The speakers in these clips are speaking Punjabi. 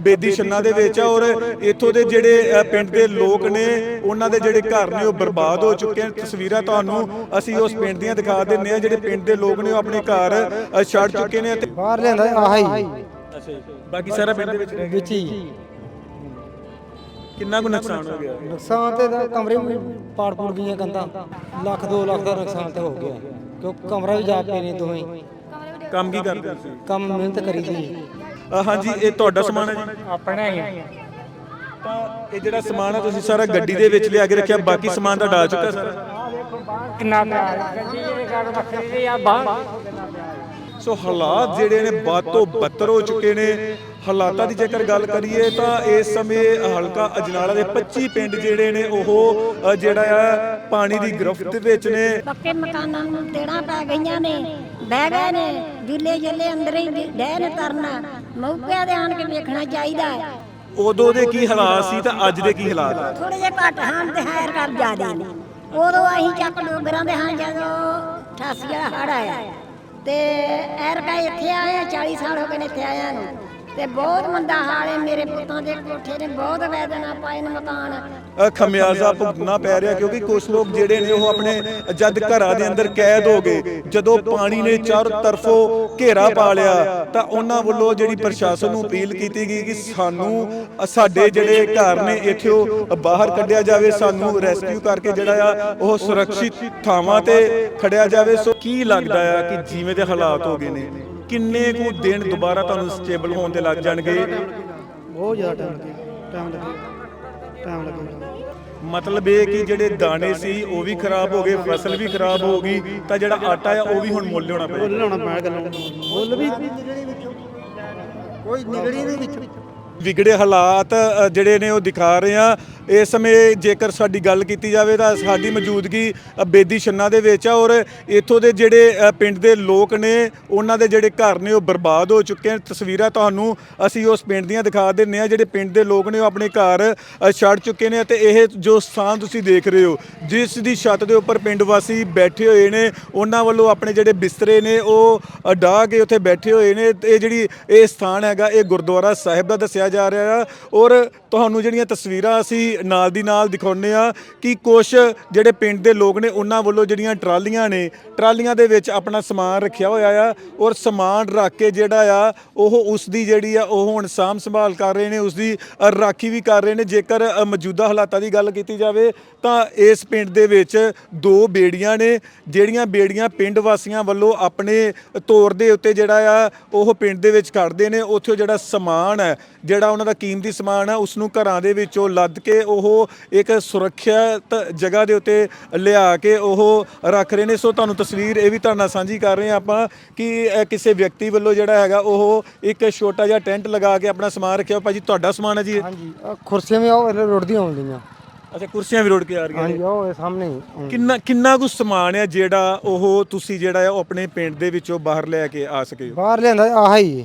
ਬੇਦੀ ਛੰਨਾ ਦੇ ਵਿੱਚ ਆ ਔਰ ਇੱਥੋਂ ਦੇ ਜਿਹੜੇ ਪਿੰਡ ਦੇ ਲੋਕ ਨੇ ਉਹਨਾਂ ਦੇ ਜਿਹੜੇ ਘਰ ਨੇ ਉਹ ਬਰਬਾਦ ਹੋ ਚੁੱਕੇ ਨੇ। ਤਸਵੀਰਾਂ ਤੁਹਾਨੂੰ ਅਸੀਂ ਉਸ ਪਿੰਡ ਦੀਆਂ ਦਿਖਾ ਦਿੰਨੇ ਆ ਜਿਹੜੇ ਪਿੰਡ ਦੇ ਲੋਕ ਨੇ ਉਹ ਆਪਣੇ ਘਰ ਛੱਡ ਚੁੱਕੇ ਨੇ ਤੇ ਬਾਹਰ ਲਿਆਂਦਾ ਆਹ ਅੱਛਾ ਜੀ ਬਾਕੀ ਸਾਰਾ ਪਿੰਡ ਦੇ ਵਿੱਚ ਰਹਿ ਗਿਆ। ਵਿੱਚ ਹੀ ਕਿੰਨਾ ਕੁ ਨੁਕਸਾਨ ਹੋ ਗਿਆ? ਨੁਕਸਾਨ ਤੇ ਕਮਰੇ ਵੀ ਪਾੜ ਪੂੜ ਗਈਆਂ ਕੰਧਾਂ। ਲੱਖ 2 ਲੱਖ ਦਾ ਨੁਕਸਾਨ ਤੇ ਹੋ ਗਿਆ। ਕਿਉਂਕਿ ਕਮਰਾ ਵੀ ਜਾ ਪਏ ਨੇ ਦੋਵੇਂ। ਕੰਮ ਕੀ ਕਰਦੇ ਤੁਸੀਂ? ਕੰਮ ਮਿਹਨਤ ਕਰੀ ਦੀ ਅ, ਹਾਂਜੀ ਇਹ ਤੁਹਾਡਾ ਸਮਾਨ ਹੈ ਜੀ। ਆਪਣਾ ਹੀ ਤਾਂ ਇਹ ਜਿਹੜਾ ਸਮਾਨ ਹੈ ਤੁਸੀਂ ਸਾਰਾ ਗੱਡੀ ਦੇ ਵਿੱਚ ਲਿਆ ਕੇ ਰੱਖਿਆ ਬਾਕੀ ਸਮਾਨ ਤਾਂ ਡਾ ਚੁੱਕਾ ਸਾਰਾ। ਕਿੰਨਾ ਪਿਆ ਗੱਡੀ ਜਿਹੜੇ ਗੱਲ ਵੱਖਰੀ ਦੀ ਆ ਬਾਹਰ ਸੋ ਹਾਲਾਤ ਜਿਹੜੇ ਨੇ ਵੱਧ ਤੋਂ ਬੱਤਰ ਹੋ ਚੁੱਕੇ ਨੇ। ਹਾਲਾਤਾਂ ਦੀ ਜੇਕਰ ਗੱਲ ਕਰੀਏ ਤਾਂ ਇਸ ਸਮੇਂ ਹਲਕਾ ਅਜਨਾਲਾ ਦੇ 25 ਪਿੰਡ ਜਿਹੜੇ ਨੇ ਉਹ ਅ, ਜਿਹੜਾ ਆ ਪਾਣੀ ਦੀ ਗ੍ਰਿਫਤ ਵਿੱਚ ਨੇ। ਪੱਕੇ ਮਕਾਨਾਂ ਨੂੰ ਤੇੜਾਂ ਪੈ ਗਈਆਂ ਨੇ ਬਹਿ ਗਏ ਨੇ ਜੁੱਲੇ ਜੱਲੇ ਅੰਦਰ ਹੀ ਡਹਿ ਨੇ ਤਰਨਾ। ਮੌਕੇ ਦੇ ਆਣ ਕੇ ਵੇਖਣਾ ਚਾਹੀਦਾ ਹੈ। ਉਦੋਂ ਦੇ ਕੀ ਹਾਲਾਤ ਸੀ ਤਾਂ ਅੱਜ ਦੇ ਕੀ ਹਾਲਾਤ ਆ? ਥੋੜੇ ਜਿਹੇ ਘੱਟ ਹਨ ਤੇ ਹੈਰ ਕਰ ਜ਼ਿਆਦੇ ਨੇ। ਉਦੋਂ ਅਸੀਂ ਚੱਕ ਡੋਗਰਾਂ ਦੇ ਹਾਂ ਜਦੋਂ 88 ਵਾਲਾ ਹੜ ਆਇਆ। ਤੇ ਐਰਕਾ ਇੱਥੇ ਆਏ ਆ, 40 ਸਾਲ ਹੋ ਗਏ ਨੇ ਇੱਥੇ ਆਇਆ ਨੂੰ। ਤੇ ਬਹੁਤ ਮੰਦਾ ਹਾਲ ਹੈ। ਮੇਰੇ ਪੁੱਤਾਂ ਦੇ ਕੋਠੇ ਨੇ ਬਹੁਤ ਵੈਦਨਾ ਪਾਏ ਨੇ ਮਕਾਨ। ਅ, ਖਮਿਆਜ਼ਾ ਭੁਗਤਣਾ ਪੈ ਰਿਹਾ ਕਿਉਂਕਿ ਕੁਝ ਲੋਕ ਜਿਹੜੇ ਨੇ ਉਹ ਆਪਣੇ ਜਦ ਘਰਾਂ ਦੇ ਅੰਦਰ ਕੈਦ ਹੋ ਗਏ। ਜਦੋਂ ਪਾਣੀ ਨੇ ਚਾਰੋਂ ਤਰਫੋਂ ਘੇਰਾ ਪਾ ਲਿਆ ਤਾਂ ਉਹਨਾਂ ਵੱਲੋਂ ਜਿਹੜੀ ਪ੍ਰਸ਼ਾਸਨ ਨੂੰ ਅਪੀਲ ਕੀਤੀ ਗਈ ਕਿ ਸਾਨੂੰ ਅ, ਸਾਡੇ ਜਿਹੜੇ ਘਰ ਨੇ ਇੱਥੇ ਉਹ ਬਾਹਰ ਕੱਢਿਆ ਜਾਵੇ। ਸਾਨੂੰ ਰੈਸਕਿਊ ਕਰਕੇ ਜਿਹੜਾ ਆ ਉਹ ਸੁਰੱਖਿਅਤ ਥਾਵਾਂ ਤੇ ਖੜਿਆ ਜਾਵੇ। ਸੋ ਕੀ ਲੱਗਦਾ ਆ ਕਿ ਜਿਵੇਂ ਦੇ ਹਾਲਾਤ ਹੋ ਗਏ ਨੇ? ਕਿੰਨੇ ਕੁ ਦਿਨ ਦੁਬਾਰਾ ਤੁਹਾਨੂੰ ਸਟੇਬਲ ਹੋਣ ਤੇ ਲੱਗ ਜਾਣਗੇ? ਬਹੁਤ ਜ਼ਿਆਦਾ ਟਾਈਮ ਲੱਗੇਗਾ। ਟਾਈਮ ਲੱਗੇਗਾ। ਟਾਈਮ ਲੱਗੇਗਾ। ਮਤਲਬ ਇਹ ਕਿ ਜਿਹੜੇ ਦਾਣੇ ਸੀ ਉਹ ਵੀ ਖਰਾਬ ਹੋ ਗਏ ਫਸਲ ਵੀ ਖਰਾਬ ਹੋ ਗਈ ਤਾਂ ਜਿਹੜਾ ਆਟਾ ਆ ਉਹ ਵੀ ਹੁਣ ਮੁੱਲ ਲਿਆਉਣਾ ਪਏਗਾ। ਲਾਉਣਾ ਪੈਣਾ ਗੱਲਾਂ ਮੁੱਲ ਵੀ ਕੋਈ ਨਿਗੜੀ ਨਹੀਂ ਵਿੱਚ। ਵਿਗੜੇ ਹਾਲਾਤ ਜਿਹੜੇ ਨੇ ਉਹ ਦਿਖਾ ਰਹੇ ਆ ਇਸ ਸਮੇਂ ਜੇਕਰ ਸਾਡੀ ਗੱਲ ਕੀਤੀ ਜਾਵੇ ਤਾਂ ਸਾਡੀ ਮੌਜੂਦਗੀ ਬੇਦੀ ਛੰਨਾ ਦੇ ਵਿੱਚ ਆ ਔਰ ਇੱਥੋਂ ਦੇ ਜਿਹੜੇ ਪਿੰਡ ਦੇ ਲੋਕ ਨੇ, ਉਹਨਾਂ ਦੇ ਜਿਹੜੇ ਘਰ ਨੇ ਉਹ ਬਰਬਾਦ ਹੋ ਚੁੱਕੇ ਨੇ ਤਸਵੀਰਾਂ ਤੁਹਾਨੂੰ ਅਸੀਂ ਉਸ ਪਿੰਡ ਦੀਆਂ ਦਿਖਾ ਦਿੰਨੇ ਆ ਜਿਹੜੇ ਪਿੰਡ ਦੇ ਲੋਕ ਨੇ ਉਹ ਆਪਣੇ ਘਰ ਛੱਡ ਚੁੱਕੇ ਨੇ ਤੇ ਇਹ ਜੋ ਸਥਾਨ ਤੁਸੀਂ ਦੇਖ ਰਹੇ ਹੋ, ਜਿਸ ਦੀ ਛੱਤ ਦੇ ਉੱਪਰ ਪਿੰਡ ਵਾਸੀ ਬੈਠੇ ਹੋਏ ਨੇ, ਉਹਨਾਂ ਵੱਲੋਂ ਆਪਣੇ ਜਿਹੜੇ ਬਿਸਤਰੇ ਨੇ ਉਹ ਡਾਹ ਕੇ ਉੱਥੇ ਬੈਠੇ ਹੋਏ ਨੇ। ਤੇ ਇਹ ਜਿਹੜੀ ਇਹ ਸਥਾਨ ਹੈਗਾ, ਇਹ ਗੁਰਦੁਆਰਾ ਸਾਹਿਬ ਦਾ ਦੱਸਿਆ ਜਾ ਰਿਹਾ ਆ ਔਰ ਤੁਹਾਨੂੰ ਜਿਹੜੀਆਂ ਤਸਵੀਰਾਂ ਅਸੀਂ ਨਾਲ ਦੀ ਨਾਲ ਦਿਖਾਉਂਦੇ ਆ ਕਿ ਕੁਝ ਜਿਹੜੇ ਪਿੰਡ ਦੇ ਲੋਕ ਨੇ, ਉਹਨਾਂ ਵੱਲੋਂ ਜਿਹੜੀਆਂ ਟਰਾਲੀਆਂ ਨੇ, ਟਰਾਲੀਆਂ ਦੇ ਵਿੱਚ ਆਪਣਾ ਸਮਾਨ ਰੱਖਿਆ ਹੋਇਆ ਆ ਔਰ ਸਮਾਨ ਰੱਖ ਕੇ ਜਿਹੜਾ ਆ, ਉਹ ਉਸ ਦੀ ਜਿਹੜੀ ਆ, ਉਹ ਹੁਣ ਸਾਂਭ ਸੰਭਾਲ ਕਰ ਰਹੇ ਨੇ ਉਸ ਦੀ ਰਾਖੀ ਵੀ ਕਰ ਰਹੇ ਨੇ। ਜੇਕਰ ਮੌਜੂਦਾ ਹਾਲਾਤਾਂ ਦੀ ਗੱਲ ਕੀਤੀ ਜਾਵੇ, ਤਾਂ ਇਸ ਪਿੰਡ ਦੇ ਵਿੱਚ ਦੋ ਬੇੜੀਆਂ ਨੇ, ਜਿਹੜੀਆਂ ਬੇੜੀਆਂ ਪਿੰਡ ਵਾਸੀਆਂ ਵੱਲੋਂ ਆਪਣੇ ਤੌਰ ਦੇ ਉੱਤੇ ਜਿਹੜਾ ਆ, ਉਹ ਪਿੰਡ ਦੇ ਵਿੱਚ ਕੱਢਦੇ ਨੇ। ਉੱਥੇ ਜਿਹੜਾ ਸਮਾਨ ਹੈ ਜਿਹੜਾ ਉਹਨਾਂ ਦਾ ਕੀਮਤੀ ਸਮਾਨ ਹੈ ਉਸ ਨੂੰ ਘਰਾਂ ਦੇ ਵਿੱਚੋਂ ਲੱਦ ਕੇ ਉਹ ਇੱਕ ਸੁਰੱਖਿਅਤ ਜਗ੍ਹਾ ਦੇ ਉੱਤੇ ਲਿਆ ਕੇ ਉਹ ਰੱਖ ਰਹੇ ਨੇ। ਸੋ ਤੁਹਾਨੂੰ ਤਸਵੀਰ ਇਹ ਵੀ ਤੁਹਾਡੇ ਨਾਲ ਸਾਂਝੀ ਕਰ ਰਹੇ ਆਪਾਂ ਕਿ ਕਿਸੇ ਵਿਅਕਤੀ ਵੱਲੋਂ ਜਿਹੜਾ ਹੈਗਾ ਉਹ ਇੱਕ ਛੋਟਾ ਜਿਹਾ ਟੈਂਟ ਲਗਾ ਕੇ ਆਪਣਾ ਸਮਾਨ ਰੱਖਿਆ ਭਾਜੀ ਤੁਹਾਡਾ ਸਮਾਨ ਹੈ ਜੀ ਇਹ? ਹਾਂਜੀ ਆਹ ਕੁਰਸੀਆਂ ਵੀ ਉਹ ਰੁੜਦੀਆਂ ਆਉਂਦੀਆਂ ਅੱਛਾ ਕੁਰਸੀਆਂ ਵੀ ਰੋੜ ਕੇ ਆ ਰਹੀਆਂ ਨੇ। ਹਾਂਜੀ ਇਹ ਸਾਹਮਣੇ ਹੀ ਆਉਂਦੀਆਂ। ਕਿੰਨਾ ਕਿੰਨਾ ਕੁ ਸਮਾਨ ਹੈ ਜਿਹੜਾ ਉਹ ਤੁਸੀਂ ਜਿਹੜਾ ਹੈ ਉਹ ਆਪਣੇ ਪਿੰਡ ਦੇ ਵਿੱਚੋਂ ਬਾਹਰ ਲੈ ਕੇ ਆ ਸਕੇ ਹੋ? ਬਾਹਰ ਲਿਆਂਦਾ ਆਹ ਹੀ।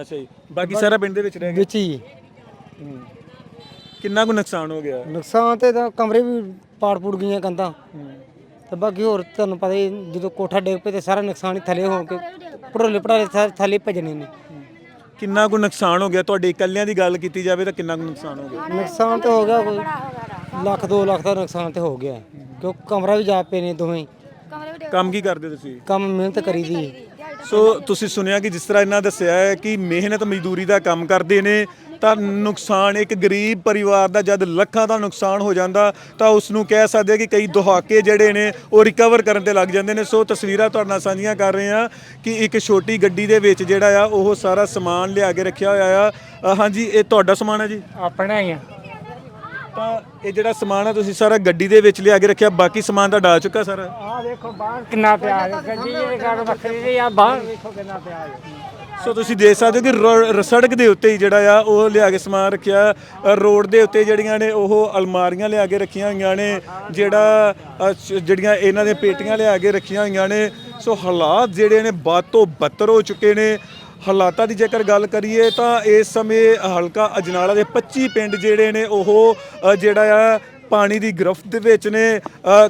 ਅੱਛਾ ਜੀ। ਬਾਕੀ ਸਾਰਾ ਪਿੰਡ ਦੇ ਵਿੱਚ ਰਹਿ ਗਿਆ ਵਿੱਚ ਹੀ। ਕਿੰਨਾ ਕੁ ਨੁਕਸਾਨ ਹੋ ਗਿਆ? ਨੁਕਸਾਨ ਤੇ ਦਾ ਕਮਰੇ ਵੀ ਪਾੜ ਪੂੜ ਗਈਆਂ ਕੰਧਾਂ। ਤੇ ਬਾਕੀ ਹੋਰ ਤੁਹਾਨੂੰ ਪਤਾ ਹੀ ਜਦੋਂ ਕੋਠਾ ਡਿੱਗ ਪਏ ਤੇ ਸਾਰਾ ਨੁਕਸਾਨ ਹੀ ਥੱਲੇ ਹੋ ਕੇ ਪੜੋਲੇ ਪੜਾਲੇ ਥ- ਥੱਲੇ ਭਜਣੇ ਨੇ। ਕਿੰਨਾ ਕੁ ਨੁਕਸਾਨ ਹੋ ਗਿਆ? ਤੁਹਾਡੇ ਇਕੱਲਿਆਂ ਦੀ ਗੱਲ ਕੀਤੀ ਜਾਵੇ ਤਾਂ ਕਿੰਨਾ ਕੁ ਨੁਕਸਾਨ ਹੋ ਗਿਆ? ਨੁਕਸਾਨ ਤੇ ਹੋ ਗਿਆ ਕੋਈ। ਲੱਖ 2 ਲੱਖ ਦਾ ਨੁਕਸਾਨ ਤੇ ਹੋ ਗਿਆ। ਕਿਉਂਕਿ ਕਮਰਾ ਵੀ ਜਾ ਪਏ ਨੇ ਦੋਵੇਂ। ਹੀ। ਕੰਮ ਕੀ ਕਰਦੇ ਤੁਸੀਂ? ਕੰਮ ਮਿਹਨਤ ਕਰੀ ਦੀ ਸੋ ਤੁਸੀਂ ਸੁਣਿਆ ਕਿ ਜਿਸ ਤਰ੍ਹਾਂ ਇਹਨਾਂ ਦੱਸਿਆ ਹੈ ਕਿ ਮਿਹਨਤ ਮਜ਼ਦੂਰੀ ਦਾ ਕੰਮ ਕਰਦੇ ਨੇ ਤਾਂ ਨੁਕਸਾਨ ਇੱਕ ਗਰੀਬ ਪਰਿਵਾਰ ਦਾ ਜਦ ਲੱਖਾਂ ਦਾ ਨੁਕਸਾਨ ਹੋ ਜਾਂਦਾ ਤਾਂ ਉਸ ਨੂੰ ਕਹਿ ਸਕਦੇ ਹਾਂ ਕਿ ਕਈ ਦਹਾਕੇ ਜਿਹੜੇ ਨੇ ਉਹ ਰਿਕਵਰ ਕਰਨ ਤੇ ਲੱਗ ਜਾਂਦੇ ਨੇ। ਸੋ ਤਸਵੀਰਾਂ ਤੁਹਾਡੇ ਨਾਲ ਸਾਂਝੀਆਂ ਕਰ ਰਹੇ ਹਾਂ ਕਿ ਇੱਕ ਛੋਟੀ ਗੱਡੀ ਦੇ ਵਿੱਚ ਜਿਹੜਾ ਆ ਉਹ ਸਾਰਾ ਸਮਾਨ ਲਿਆ ਕੇ ਰੱਖਿਆ ਹੋਇਆ ਆ। ਅ, ਹਾਂਜੀ ਇਹ ਤੁਹਾਡਾ ਸਮਾਨ ਹੈ ਜੀ? ਆਪਣਾ ਹੀ ਆ। ਤਾਂ ਇਹ ਜਿਹੜਾ ਸਮਾਨ ਆ ਤੁਸੀਂ ਸਾਰਾ ਗੱਡੀ ਦੇ ਵਿੱਚ ਲਿਆ ਕੇ ਰੱਖਿਆ ਬਾਕੀ ਸਮਾਨ ਤਾਂ ਡਾ ਚੁੱਕਾ ਸਾਰਾ? ਆ ਦੇਖੋ ਬਾਹਰ ਕਿੰਨਾ ਪਿਆ ਗੱਡੀ ਜਿਹੜੀ ਗੱਲ ਵੱਖਰੀ ਦੀ ਆ ਬਾਹਰ ਦੇਖੋ ਕਿੰਨਾ ਪਿਆ ਸੋ ਤੁਸੀਂ ਦੇਖ ਸਕਦੇ ਹੋ ਕਿ ਰੋ- ਸੜਕ ਦੇ ਉੱਤੇ ਹੀ ਜਿਹੜਾ ਆ ਉਹ ਲਿਆ ਕੇ ਸਮਾਨ ਰੱਖਿਆ। ਅ, ਰੋਡ ਦੇ ਉੱਤੇ ਜਿਹੜੀਆਂ ਨੇ ਉਹ ਅਲਮਾਰੀਆਂ ਲਿਆ ਕੇ ਰੱਖੀਆਂ ਹੋਈਆਂ ਨੇ ਜਿਹੜਾ ਅ, ਸ਼- ਜਿਹੜੀਆਂ ਇਹਨਾਂ ਦੇ ਪੇਟੀਆਂ ਲਿਆ ਕੇ ਰੱਖੀਆਂ ਹੋਈਆਂ ਨੇ। ਸੋ ਹਾਲਾਤ ਜਿਹੜੇ ਨੇ ਵੱਧ ਤੋਂ ਬੱਤਰ ਹੋ ਚੁੱਕੇ ਨੇ। ਹਾਲਾਤਾਂ ਦੀ ਜੇਕਰ ਗੱਲ ਕਰੀਏ ਤਾਂ ਇਸ ਸਮੇਂ ਹਲਕਾ ਅਜਨਾਲਾ ਦੇ 25 ਪਿੰਡ ਜਿਹੜੇ ਨੇ ਉਹ ਜਿਹੜਾ ਆ ਪਾਣੀ ਦੀ ਗ੍ਰਿਫਤ ਦੇ ਵਿੱਚ ਨੇ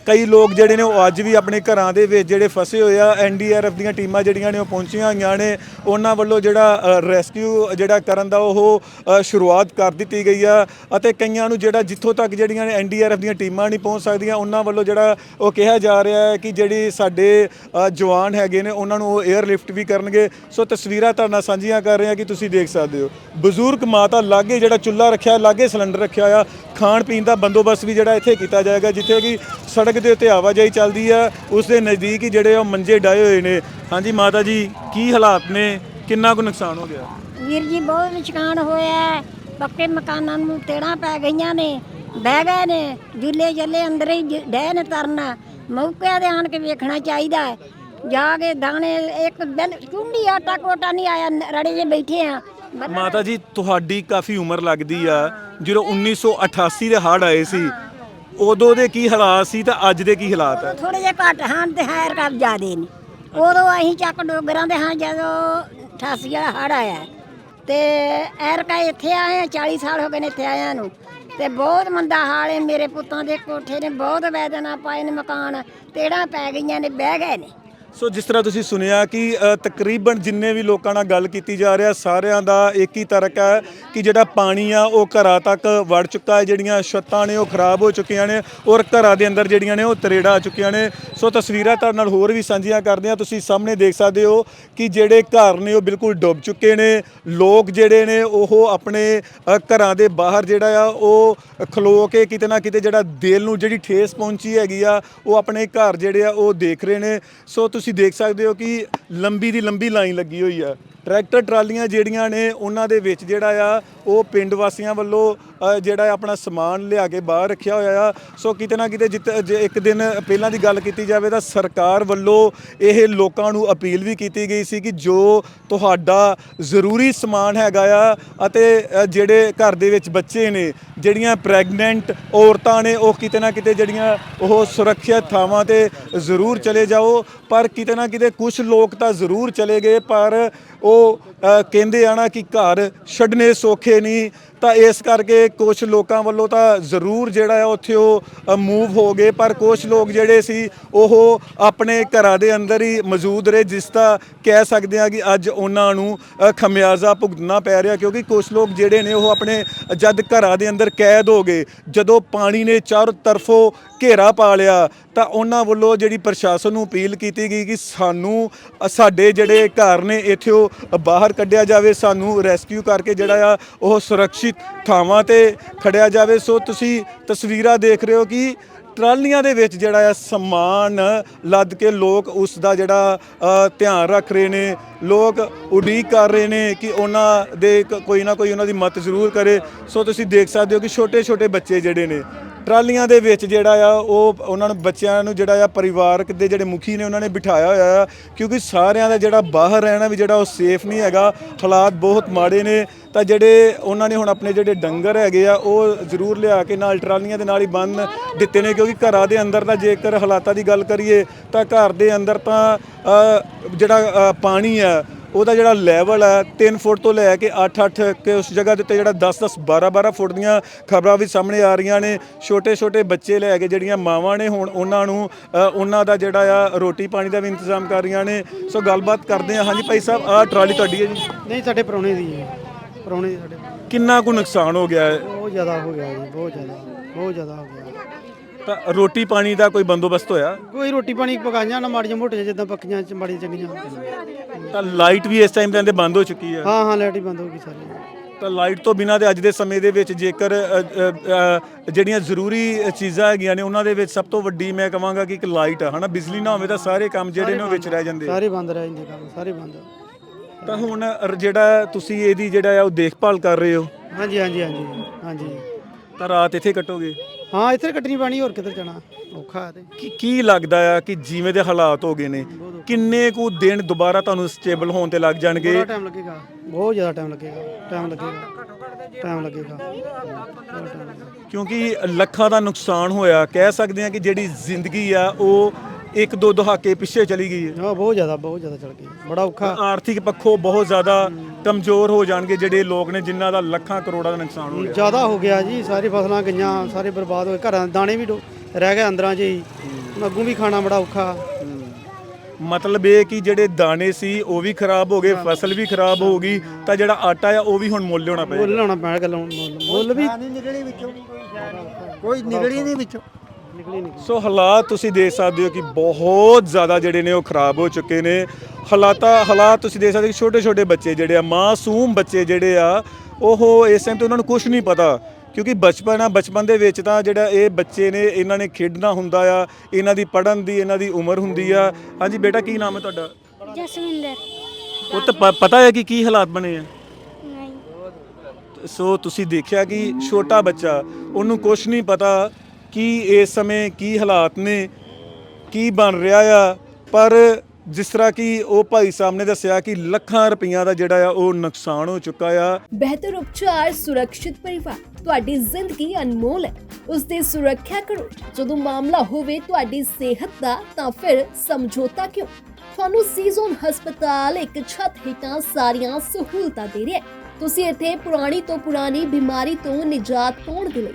ਕਈ ਲੋਕ ਜਿਹੜੇ ਨੇ ਉਹ ਅੱਜ ਵੀ ਆਪਣੇ ਘਰਾਂ ਦੇ ਵਿੱਚ ਜਿਹੜੇ ਫਸੇ ਹੋਏ ਆ ਐਨਡੀਆਰਐਫ ਦੀਆਂ ਟੀਮਾਂ ਜਿਹੜੀਆਂ ਨੇ ਉਹ ਪਹੁੰਚੀਆਂ ਹੋਈਆਂ ਨੇ। ਉਹਨਾਂ ਵੱਲੋਂ ਜਿਹੜਾ ਰੈਸਕਿਊ ਜਿਹੜਾ ਕਰਨ ਦਾ ਉਹ ਸ਼ੁਰੂਆਤ ਕਰ ਦਿੱਤੀ ਗਈ ਆ ਅਤੇ ਕਈਆਂ ਨੂੰ ਜਿਹੜਾ ਜਿੱਥੋਂ ਤੱਕ ਜਿਹੜੀਆਂ ਨੇ ਐਨਡੀਆਰਐਫ ਦੀਆਂ ਟੀਮਾਂ ਨਹੀਂ ਪਹੁੰਚ ਸਕਦੀਆਂ, ਉਹਨਾਂ ਵੱਲੋਂ ਜਿਹੜਾ ਉਹ ਕਿਹਾ ਜਾ ਰਿਹਾ ਹੈ ਕਿ ਜਿਹੜੀ ਸਾਡੇ ਜਵਾਨ ਹੈਗੇ ਨੇ, ਉਹਨਾਂ ਨੂੰ ਉਹ 에ਅਰ ਲਿਫਟ ਵੀ ਕਰਨਗੇ। ਸੋ ਤਸਵੀਰਾਂ ਤੁਹਾਡੇ ਨਾਲ ਸਾਂਝੀਆਂ ਕਰ ਰਹੇ ਹਾਂ ਕਿ ਤੁਸੀਂ ਦੇਖ ਸਕਦੇ ਹੋ। ਬਜ਼ੁਰਗ ਮਾਤਾ ਲਾਗੇ ਜਿਹੜਾ ਚੁੱਲ੍ਹਾ ਰੱਖਿਆ, ਲਾਗੇ ਸਿਲੰਡਰ ਰੱਖਿਆ ਆ ਖਾਣ ਪੀਣ ਦਾ ਬੰਦੋਬਸਤ ਵੀ ਜਿਹੜਾ ਇੱਥੇ ਕੀਤਾ ਜਾਏਗਾ, ਜਿੱਥੇ ਕਿ ਸੜਕ ਦੇ ਉੱਤੇ ਆਵਾਜਾਈ ਚੱਲਦੀ ਆ, ਉਸ ਦੇ ਨਜ਼ਦੀਕ ਹੀ ਜਿਹੜੇ ਉਹ ਮੰਜੇ ਡਾਏ ਹੋਏ ਨੇ। ਹਾਂਜੀ ਮਾਤਾ ਜੀ, ਕੀ ਹਾਲਾਤ ਨੇ? ਕਿੰਨਾ ਕੁ ਨੁਕਸਾਨ ਹੋ ਗਿਆ? ਵੀਰ ਜੀ, ਬਹੁਤ ਨੁਕਸਾਨ ਹੋਇਆ ਹੈ। ਪੱਕੇ ਮਕਾਨਾਂ ਨੂੰ ਤੇੜਾਂ ਪੈ ਗਈਆਂ ਨੇ, ਬਹਿ ਗਏ ਨੇ, ਜੁੱਲੇ ਜੱਲੇ ਅੰਦਰ ਹੀ ਜ- ਡਹਿ ਨੇ ਤਰਨਾ। ਮੌਕੇ ਦੇ ਆਣ ਕੇ ਵੇਖਣਾ ਚਾਹੀਦਾ ਹੈ। ਜਾ ਕੇ ਦਾਣੇ, ਇੱਕ ਦਿਨ ਚੁੰਡੀ ਆਟਾ ਕੋਟਾ ਨਹੀਂ ਆਇਆ, ਨ- ਰੜੇ ਜੇ ਬੈਠੇ ਆ। ਮਾਤਾ ਜੀ ਤੁਹਾਡੀ ਕਾਫੀ ਉਮਰ ਲੱਗਦੀ ਆ। ਜਦੋਂ 1988 ਦੇ ਹੜ੍ਹ ਆਏ ਸੀ ਉਦੋਂ ਦੇ ਕੀ ਹਾਲਾਤ ਸੀ ਤਾਂ ਅੱਜ ਦੇ ਕੀ ਹਾਲਾਤ ਆ? ਥੋੜੇ ਜਿਹਾ ਘੱਟ ਹਨ ਤੇ ਹੈਰ ਕਰ ਜਾਦੇ ਨੇ ਉਦੋਂ ਅਸੀਂ ਚੱਕ ਡੋਗਰਾਂ ਦੇ ਹਾਂ ਜਦੋਂ 88 ਵਾਲਾ ਹੜ ਆਇਆ। ਤੇ ਐਰਕਾ ਇੱਥੇ ਆਏ ਆ 40 ਸਾਲ ਹੋ ਗਏ ਨੇ ਇੱਥੇ ਆਇਆਂ ਨੂੰ। ਤੇ ਬਹੁਤ ਮੰਦਾ ਹਾਲ ਹੈ ਮੇਰੇ ਪੁੱਤਾਂ ਦੇ ਕੋਠੇ ਨੇ ਬਹੁਤ ਵੈਦਨਾ ਪਾਏ ਨੇ ਮਕਾਨ ਤੇੜਾਂ ਪੈ ਗਈਆਂ ਨੇ ਬਹਿ ਗਏ ਨੇ। ਸੋ ਜਿਸ ਤਰ੍ਹਾਂ ਤੁਸੀਂ ਸੁਣਿਆ ਕਿ ਤਕਰੀਬਨ ਜਿੰਨੇ ਵੀ ਲੋਕਾਂ ਨਾਲ ਗੱਲ ਕੀਤੀ ਜਾ ਰਿਹਾ ਸਾਰਿਆਂ ਦਾ ਇੱਕ ਹੀ ਤਰਕ ਹੈ ਕਿ ਜਿਹੜਾ ਪਾਣੀ ਆ, ਉਹ ਘਰਾਂ ਤੱਕ ਵੜ ਚੁੱਕਾ ਹੈ। ਜਿਹੜੀਆਂ ਛੱਤਾਂ ਨੇ, ਉਹ ਖਰਾਬ ਹੋ ਚੁੱਕੀਆਂ ਨੇ ਔਰ ਘਰਾਂ ਦੇ ਅੰਦਰ ਜਿਹੜੀਆਂ ਨੇ, ਉਹ ਤਰੇੜਾ ਆ ਚੁੱਕੀਆਂ ਨੇ। ਸੋ ਤਸਵੀਰਾਂ ਤੁਹਾਡੇ ਨਾਲ ਹੋਰ ਵੀ ਸਾਂਝੀਆਂ ਕਰਦੇ ਆ ਤੁਸੀਂ ਸਾਹਮਣੇ ਦੇਖ ਸਕਦੇ ਹੋ ਕਿ ਜਿਹੜੇ ਘਰ ਨੇ, ਉਹ ਬਿਲਕੁਲ ਡੁੱਬ ਚੁੱਕੇ ਨੇ। ਲੋਕ ਜਿਹੜੇ ਨੇ, ਉਹ ਆਪਣੇ ਘਰਾਂ ਦੇ ਬਾਹਰ ਜਿਹੜਾ ਆ, ਉਹ ਖਲੋ ਕੇ ਕਿਤੇ ਨਾ ਕਿਤੇ ਜਿਹੜਾ ਦਿਲ ਨੂੰ ਜਿਹੜੀ ਠੇਸ ਪਹੁੰਚੀ ਹੈਗੀ ਆ, ਉਹ ਆਪਣੇ ਘਰ ਜਿਹੜੇ ਆ, ਉਹ ਦੇਖ ਰਹੇ ਨੇ। ਸੋ ਤੁਸੀਂ ਦੇਖ ਸਕਦੇ ਹੋ ਕਿ ਲੰਬੀ ਦੀ ਲੰਬੀ ਲਾਈਨ ਲੱਗੀ ਹੋਈ ਆ ਟਰੈਕਟਰ ਟਰਾਲੀਆਂ ਜਿਹੜੀਆਂ ਨੇ ਉਹਨਾਂ ਦੇ ਵਿੱਚ ਜਿਹੜਾ ਆ ਉਹ ਪਿੰਡ ਵਾਸੀਆਂ ਵੱਲੋਂ ਅ, ਜਿਹੜਾ ਆਪਣਾ ਸਮਾਨ ਲਿਆ ਕੇ ਬਾਹਰ ਰੱਖਿਆ ਹੋਇਆ ਆ। ਸੋ ਕਿਤੇ ਨਾ ਕਿਤੇ ਜਿੱਤ ਜੇ ਇੱਕ ਦਿਨ ਪਹਿਲਾਂ ਦੀ ਗੱਲ ਕੀਤੀ ਜਾਵੇ ਤਾਂ ਸਰਕਾਰ ਵੱਲੋਂ ਇਹ ਲੋਕਾਂ ਨੂੰ ਅਪੀਲ ਵੀ ਕੀਤੀ ਗਈ ਸੀ ਕਿ ਜੋ ਤੁਹਾਡਾ ਜ਼ਰੂਰੀ ਸਮਾਨ ਹੈਗਾ ਆ ਅਤੇ ਜਿਹੜੇ ਘਰ ਦੇ ਵਿੱਚ ਬੱਚੇ ਨੇ ਜਿਹੜੀਆਂ ਪ੍ਰੈਗਨੈਂਟ ਔਰਤਾਂ ਨੇ ਉਹ ਕਿਤੇ ਨਾ ਕਿਤੇ ਜਿਹੜੀਆਂ ਉਹ ਸੁਰੱਖਿਅਤ ਥਾਵਾਂ ਤੇ ਜ਼ਰੂਰ ਚਲੇ ਜਾਓ। ਪਰ ਕਿਤੇ ਨਾ ਕਿਤੇ ਕੁਝ ਲੋਕ ਤਾਂ ਜ਼ਰੂਰ ਚਲੇ ਗਏ ਪਰ ਉਹ ਕਹਿੰਦੇ ਆ ਨਾ ਕਿ ਘਰ ਛੱਡਨੇ ਸੌਖੇ ਨਹੀਂ ਤਾਂ ਇਸ ਕਰਕੇ ਕੁਝ ਲੋਕਾਂ ਵੱਲੋਂ ਤਾਂ ਜ਼ਰੂਰ ਜਿਹੜਾ ਆ ਉੱਥੇ ਉਹ ਮੂਵ ਹੋ ਗਏ, ਪਰ ਕੁਝ ਲੋਕ ਜਿਹੜੇ ਸੀ, ਉਹ ਆਪਣੇ ਘਰਾਂ ਦੇ ਅੰਦਰ ਹੀ ਮੌਜੂਦ ਰਹੇ, ਜਿਸ ਦਾ ਕਹਿ ਸਕਦੇ ਆ ਕਿ ਅੱਜ ਉਹਨਾਂ ਨੂੰ ਖਮਿਆਜ਼ਾ ਭੁਗਤਣਾ ਪੈ ਰਿਹਾ, ਕਿਉਂਕਿ ਕੁਝ ਲੋਕ ਜਿਹੜੇ ਨੇ ਉਹ ਆਪਣੇ ਜਦ ਘਰਾਂ ਦੇ ਅੰਦਰ ਕੈਦ ਹੋ ਗਏ, ਜਦੋਂ ਪਾਣੀ ਨੇ ਚਾਰੋਂ ਤਰਫੋਂ ਘੇਰਾ ਪਾ ਲਿਆ, ਤਾਂ ਉਹਨਾਂ ਵੱਲੋਂ ਜਿਹੜੀ ਪ੍ਰਸ਼ਾਸਨ ਨੂੰ ਅਪੀਲ ਕੀਤੀ ਗਈ ਕਿ ਸਾਨੂੰ ਸਾਡੇ ਜਿਹੜੇ ਘਰ ਨੇ, ਇੱਥੇ ਉਹ ਬਾਹਰ ਕੱਢਿਆ ਜਾਵੇ, ਸਾਨੂੰ ਰੈਸਕਿਊ ਕਰਕੇ ਜਿਹੜਾ ਆ, ਉਹ ਸੁਰੱਖਿਅਤ ਥਾਵਾਂ ਤੇ ਖੜਿਆ ਜਾਵੇ। ਸੋ ਤੁਸੀਂ ਤਸਵੀਰਾਂ ਦੇਖ ਰਹੇ ਹੋ ਕਿ ਟਰਾਲੀਆਂ ਦੇ ਵਿੱਚ ਜਿਹੜਾ ਆ ਸਮਾਨ ਲੱਦ ਕੇ ਲੋਕ ਉਸ ਦਾ ਜਿਹੜਾ ਧਿਆਨ ਰੱਖ ਰਹੇ ਨੇ। ਲੋਕ ਉਡੀਕ ਕਰ ਰਹੇ ਨੇ ਕਿ ਉਹਨਾਂ ਦੇ ਕ- ਕੋਈ ਨਾ ਕੋਈ ਉਹਨਾਂ ਦੀ ਮਦਦ ਜ਼ਰੂਰ ਕਰੇ। ਸੋ ਤੁਸੀਂ ਦੇਖ ਸਕਦੇ ਹੋ ਕਿ ਛੋਟੇ ਛੋਟੇ ਬੱਚੇ ਜਿਹੜੇ ਨੇ ਟਰਾਲੀਆਂ ਦੇ ਵਿੱਚ ਜਿਹੜਾ ਆ, ਉਹ ਉਹਨਾਂ ਨੂੰ ਬੱਚਿਆਂ ਨੂੰ ਜਿਹੜਾ ਆ, ਪਰਿਵਾਰਕ ਦੇ ਜਿਹੜੇ ਮੁਖੀ ਨੇ ਉਹਨਾਂ ਨੇ ਬਿਠਾਇਆ ਹੋਇਆ ਆ, ਕਿਉਂਕਿ ਸਾਰਿਆਂ ਦਾ ਜਿਹੜਾ ਬਾਹਰ ਰਹਿਣਾ ਵੀ ਜਿਹੜਾ ਉਹ ਸੇਫ ਨਹੀਂ ਹੈਗਾ, ਹਾਲਾਤ ਬਹੁਤ ਮਾੜੇ ਨੇ, ਤਾਂ ਜਿਹੜੇ ਉਹਨਾਂ ਨੇ ਹੁਣ ਆਪਣੇ ਜਿਹੜੇ ਡੰਗਰ ਹੈਗੇ ਆ, ਉਹ ਜ਼ਰੂਰ ਲਿਆ ਕੇ ਨਾਲ ਟਰਾਲੀਆਂ ਦੇ ਨਾਲ ਹੀ ਬੰਨ ਦਿੱਤੇ ਨੇ, ਕਿਉਂਕਿ ਘਰਾਂ ਦੇ ਅੰਦਰ ਤਾਂ ਜੇਕਰ ਹਾਲਾਤਾਂ ਦੀ ਗੱਲ ਕਰੀਏ, ਤਾਂ ਘਰ ਦੇ ਅੰਦਰ ਤਾਂ ਜਿਹੜਾ ਪਾਣੀ ਆ ਉਹਦਾ ਜਿਹੜਾ ਲੈਵਲ ਹੈ 3 ਫੁੱਟ ਤੋਂ ਲੈ ਕੇ 8-8 ਕਿ ਉਸ ਜਗ੍ਹਾ ਦੇ ਉੱਤੇ ਜਿਹੜਾ 10-10 12-12 ਫੁੱਟ ਦੀਆਂ ਖਬਰਾਂ ਵੀ ਸਾਹਮਣੇ ਆ ਰਹੀਆਂ ਨੇ। ਛੋਟੇ-ਛੋਟੇ ਬੱਚੇ ਲੈ ਕੇ ਜਿਹੜੀਆਂ ਮਾਵਾਂ ਨੇ ਹੁਣ ਉਹਨਾਂ ਨੂੰ ਉਹਨਾਂ ਦਾ ਜਿਹੜਾ ਆ ਰੋਟੀ ਪਾਣੀ ਦਾ ਵੀ ਇੰਤਜ਼ਾਮ ਕਰ ਰਹੀਆਂ ਨੇ। ਸੋ ਗੱਲਬਾਤ ਕਰਦੇ ਆ ਹਾਂਜੀ ਭਾਈ ਸਾਹਿਬ ਆਹ ਟਰਾਲੀ ਤੁਹਾਡੀ ਹੈ ਜੀ? ਨਹੀਂ ਸਾਡੇ ਪਰੌਣੇ ਦੀ ਹੈ। ਪਰੌਣੇ ਸਾਡੇ ਕਿੰਨਾ ਕੁ ਨੁਕਸਾਨ ਹੋ ਗਿਆ ਹੈ? ਬਹੁਤ ਜ਼ਿਆਦਾ ਹੋ ਗਿਆ ਜੀ ਬਹੁਤ ਜ਼ਿਆਦਾ ਬਹੁਤ ਜ਼ਿਆਦਾ ਹੋ ਗਿਆ। ਤਾਂ ਰੋਟੀ ਪਾਣੀ ਦਾ ਕੋਈ ਬੰਦੋਬਸਤ ਹੋਇਆ? ਕੋਈ ਰੋਟੀ ਪਾਣੀ ਪਕਾਈਆਂ ਨਾ ਮਾੜੀਆਂ ਮੋਟੀਆਂ ਜਿੱਦਾਂ ਪੱਕੀਆਂ ਚ ਮਾੜੀਆਂ ਚੰਗੀਆਂ। ਤਾਂ ਲਾਈਟ ਵੀ ਇਸ ਟਾਈਮ ਦੇ ਅੰਦਰ ਬੰਦ ਹੋ ਚੁੱਕੀ ਹੈ। ਹਾਂ ਹਾਂ ਲਾਈਟ ਹੀ ਬੰਦ ਹੋ ਗਈ ਸਾਰੀ। ਤਾਂ ਲਾਈਟ ਤੋਂ ਬਿਨਾਂ ਤੇ ਅੱਜ ਦੇ ਸਮੇਂ ਦੇ ਵਿੱਚ ਜੇਕਰ ਜਿਹੜੀਆਂ ਜ਼ਰੂਰੀ ਚੀਜ਼ਾਂ ਹੈਗੀਆਂ ਨੇ ਉਹਨਾਂ ਦੇ ਵਿੱਚ ਸਭ ਤੋਂ ਵੱਡੀ ਮੈਂ ਕਹਾਂਗਾ ਕਿ ਇੱਕ ਲਾਈਟ ਆ ਹਨਾ? ਬਿਜਲੀ ਨਾ ਹੋਵੇ ਤਾਂ ਸਾਰੇ ਕੰਮ ਜਿਹੜੇ ਨੇ ਉਹ ਵਿੱਚ ਰਹਿ ਜਾਂਦੇ। ਸਾਰੇ ਬੰਦ ਰਹਿ ਜਾਂਦੇ ਕੰਮ ਸਾਰੇ ਬੰਦ। ਤਾਂ ਹੁਣ ਜਿਹੜਾ ਤੁਸੀਂ ਇਹਦੀ ਜਿਹੜਾ ਉਹ ਦੇਖਭਾਲ ਕਰ ਰਹੇ ਹੋ? ਹਾਂਜੀ ਹਾਂਜੀ ਹਾਂਜੀ ਹਾਂਜੀ। ਤਾਂ ਰਾਤ ਇੱਥੇ ਕੱਟੋਗੇ? ਹਾਂ ਇੱਥੇ ਕੱਟਣੀ ਪੈਣੀ ਹੋਰ ਕਿੱਧਰ ਜਾਣਾ? ਔਖਾ ਹੈ ਤੇ। ਕੀ ਕੀ ਲੱਗਦਾ ਆ ਕਿ ਜਿਵੇਂ ਦੇ ਹਾਲਾਤ ਹੋ ਗਏ ਨੇ ਕਿੰਨੇ ਕੁ ਦਿਨ ਦੁਬਾਰਾ ਤੁਹਾਨੂੰ ਸਟੇਬਲ ਹੋਣ ਤੇ ਲੱਗ ਜਾਣਗੇ? ਬੜਾ ਟਾਈਮ ਲੱਗੇਗਾ। ਬਹੁਤ ਜ਼ਿਆਦਾ ਟਾਈਮ ਲੱਗੇਗਾ। ਟਾਈਮ ਲੱਗੇਗਾ। ਟਾਈਮ ਲੱਗੇਗਾ ਬਹੁਤ time ਲੱਗੇਗਾ। ਕਿਉਂਕਿ ਲੱਖਾਂ ਦਾ ਨੁਕਸਾਨ ਹੋਇਆ। ਕਹਿ ਸਕਦੇ ਆ ਕਿ ਜਿਹੜੀ ਜ਼ਿੰਦਗੀ ਆ ਉਹ ਇੱਕ ਦੋ ਦਹਾਕੇ ਪਿੱਛੇ ਚਲੀ ਗਈ ਹੈ। ਹਾਂ ਬਹੁਤ ਜ਼ਿਆਦਾ ਬਹੁਤ ਜ਼ਿਆਦਾ ਚੜ ਗਈ। ਬੜਾ ਔਖਾ। ਆਰਥਿਕ ਪੱਖੋਂ ਬਹੁਤ ਜ਼ਿਆਦਾ ਕਮਜ਼ੋਰ ਹੋ ਜਾਣਗੇ ਜਿਹੜੇ ਲੋਕ ਨੇ ਜਿਨ੍ਹਾਂ ਦਾ ਲੱਖਾਂ ਕਰੋੜਾਂ ਦਾ ਨੁਕਸਾਨ ਹੋ ਗਿਆ। ਜ਼ਿਆਦਾ ਹੋ ਗਿਆ ਜੀ ਸਾਰੀ ਫਸਲਾਂ ਗਈਆਂ ਸਾਰੇ ਬਰਬਾਦ ਹੋਏ। ਘਰਾਂ ਦੇ ਦਾਣੇ ਵੀ ਡੋ- ਰਹਿ ਗਏ ਅੰਦਰਾਂ 'ਚ ਹੀ। ਅੱਗੋਂ ਵੀ ਖਾਣਾ ਬੜਾ ਔਖਾ। ਮਤਲਬ ਇਹ ਕਿ ਜਿਹੜੇ ਦਾਣੇ ਸੀ ਉਹ ਵੀ ਖਰਾਬ ਹੋ ਗਏ ਫਸਲ ਵੀ ਖਰਾਬ ਹੋ ਗਈ ਤਾਂ ਜਿਹੜਾ ਆਟਾ ਆ ਉਹ ਵੀ ਹੁਣ ਮੁੱਲ ਲਿਆਉਣਾ ਪਏਗਾ ਮੁੱਲ ਲਾਉਣਾ ਪੈਣਾ ਗੱਲੋਂ ਮੁੱਲ ਵੀ ਨਿਕਲੀ ਵਿੱਚੋਂ। ਕੋਈ ਨਿਕਲੀ ਨਹੀਂ ਵਿੱਚੋਂ। ਨਿਕਲੀ ਨਹੀਂ ਸੋ ਹਾਲਾਤ ਤੁਸੀਂ ਦੇਖ ਸਕਦੇ ਹੋ ਕਿ ਬਹੁਤ ਜ਼ਿਆਦਾ ਜਿਹੜੇ ਨੇ ਉਹ ਖਰਾਬ ਹੋ ਚੁੱਕੇ ਨੇ। ਹਾਲਾਤਾਂ ਹਾਲਾਤ ਤੁਸੀਂ ਦੇਖ ਸਕਦੇ ਹੋ ਕਿ ਛੋਟੇ ਛੋਟੇ ਬੱਚੇ ਜਿਹੜੇ ਆ ਮਾਸੂਮ ਬੱਚੇ ਜਿਹੜੇ ਆ ਉਹ ਇਸ ਟਾਈਮ ਤੇ ਉਹਨਾਂ ਨੂੰ ਕੁਝ ਨਹੀਂ ਪਤਾ। ਕਿਉਂਕਿ ਬਚਪਨ ਆ ਬਚਪਨ ਦੇ ਵਿੱਚ ਤਾਂ ਜਿਹੜਾ ਇਹ ਬੱਚੇ ਨੇ ਇਹਨਾਂ ਨੇ ਖੇਡਣਾ ਹੁੰਦਾ ਆ ਇਹਨਾਂ ਦੀ ਪੜਨ ਦੀ ਇਹਨਾਂ ਦੀ ਉਮਰ ਹੁੰਦੀ ਆ। ਹਾਂਜੀ ਬੇਟਾ ਕੀ ਨਾਮ ਹੈ ਤੁਹਾਡਾ? ਜਸਵਿੰਦਰ। ਉਹ ਤਾਂ ਪ- ਪਤਾ ਹੈ ਕਿ ਕੀ ਹਾਲਾਤ ਬਣੇ ਆ? ਨਹੀਂ। ਸੋ ਤੁਸੀਂ ਦੇਖਿਆ ਕਿ ਛੋਟਾ ਬੱਚਾ ਉਹਨੂੰ ਕੁਝ ਨਹੀਂ ਪਤਾ। ਕਿ ਇਸ ਸਮੇਂ ਕੀ ਹਾਲਾਤ ਨੇ, ਕੀ ਬਣ ਰਿਹਾ ਆ? ਪਰ ਜਿਸ ਤਰ੍ਹਾਂ ਕਿ ਉਹ ਭਾਈ ਸਾਹਿਬ ਨੇ ਦੱਸਿਆ ਕਿ ਲੱਖਾਂ ਰੁਪਈਆ ਦਾ ਜਿਹੜਾ ਆ ਉਹ ਨੁਕਸਾਨ ਹੋ ਚੁੱਕਾ ਆ। ਬਿਹਤਰ ਉਪਚਾਰ ਸੁਰੱਖਿਅਤ ਪਰਿਵਾਰ, ਤੁਹਾਡੀ ਜ਼ਿੰਦਗੀ ਅਨਮੋਲ ਹੈ। ਉਸ ਦੀ ਸੁਰੱਖਿਆ ਕਰੋ, ਜਦੋਂ ਮਾਮਲਾ ਹੋਵੇ ਤੁਹਾਡੀ ਸਿਹਤ ਦਾ, ਤਾਂ ਫਿਰ ਸਮਝੌਤਾ ਕਿਉਂ? ਤੁਹਾਨੂੰ ਸੀਜ਼ਨ ਹਸਪਤਾਲ ਇੱਕ ਛੱਤ ਹੇਠਾਂ ਸਾਰੀਆਂ ਸਹੂਲਤਾਂ ਦੇ ਰਿਹਾ ਹੈ। ਤੁਸੀਂ ਇੱਥੇ ਪੁਰਾਣੀ ਤੋਂ ਪੁਰਾਣੀ ਬਿਮਾਰੀ ਤੋਂ ਨਿਜਾਤ ਪਾਉਣ ਦੇ ਲਈ